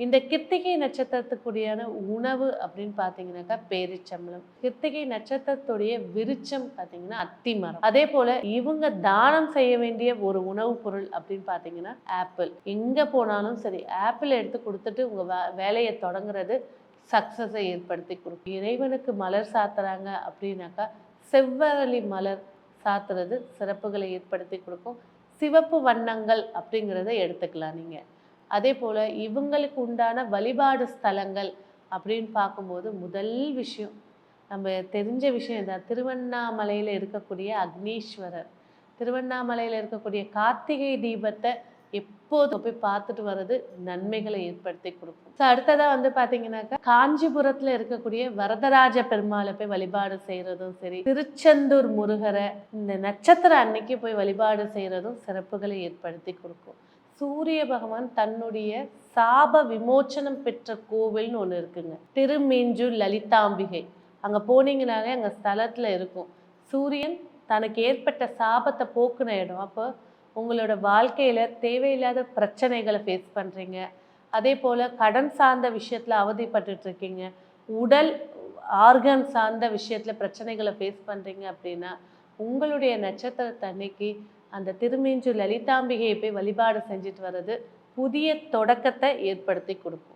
இந்த கிருத்திகை நட்சத்திரத்துக்குடியான உணவு அப்படின்னு பார்த்தீங்கன்னாக்கா பேரிச்சம்பளம் கிருத்திகை நட்சத்திரத்துடைய விருச்சம் பார்த்தீங்கன்னா அத்திமரம் அதே போல இவங்க தானம் செய்ய வேண்டிய ஒரு உணவுப் பொருள் அப்படின்னு பார்த்தீங்கன்னா ஆப்பிள். எங்கே போனாலும் சரி ஆப்பிள் எடுத்து கொடுத்துட்டு உங்கள் வே வேலையை தொடங்குறது சக்ஸஸை ஏற்படுத்தி கொடுக்கும். இறைவனுக்கு மலர் சாத்துறாங்க அப்படின்னாக்கா செவ்வரளி மலர் சாத்துறது சிறப்புகளை ஏற்படுத்தி கொடுக்கும். சிவப்பு வண்ணங்கள் அப்படிங்கிறத எடுத்துக்கலாம் நீங்கள் அதே போல் இவங்களுக்கு உண்டான வழிபாடு ஸ்தலங்கள் அப்படின்னு பார்க்கும்போது முதல் விஷயம் நம்ம தெரிஞ்ச விஷயம் இதுதான் திருவண்ணாமலையில் இருக்கக்கூடிய அக்னீஸ்வரர் திருவண்ணாமலையில் இருக்கக்கூடிய கார்த்திகை தீபத்தை எப்போதும் போய் பார்த்துட்டு வர்றது நன்மைகளை ஏற்படுத்தி கொடுக்கும். ஸோ அடுத்ததாக வந்து பார்த்தீங்கன்னாக்கா காஞ்சிபுரத்தில் இருக்கக்கூடிய வரதராஜ பெருமாளை போய் வழிபாடு செய்கிறதும் சரி திருச்செந்தூர் முருகரை இந்த நட்சத்திர அன்னைக்கு போய் வழிபாடு செய்கிறதும் சிறப்புகளை ஏற்படுத்தி கொடுக்கும். சூரிய பகவான் தன்னுடைய சாப விமோச்சனம் பெற்ற கோவில்னு ஒன்று இருக்குங்க. திருமீஞ்சூர் லலிதாம்பிகை. அங்கே போனீங்கனாலே அங்கே ஸ்தலத்தில் இருக்கும். சூரியன் தனக்கு ஏற்பட்ட சாபத்தை போக்குன இடம். அப்போ உங்களோட வாழ்க்கையில் தேவையில்லாத பிரச்சனைகளை ஃபேஸ் பண்ணுறீங்க அதே போல் கடன் சார்ந்த விஷயத்தில் அவதிப்பட்டு இருக்கீங்க. உடல் ஆர்கன் சார்ந்த விஷயத்தில் பிரச்சனைகளை ஃபேஸ் பண்ணுறீங்க அப்படின்னா உங்களுடைய நட்சத்திரத்தன்னைக்கு அந்த திருமீஞ்சூர் லலிதாம்பிகையை போய் வழிபாடு செஞ்சுட்டு வர்றது புதிய தொடக்கத்தை ஏற்படுத்தி கொடுக்கும்.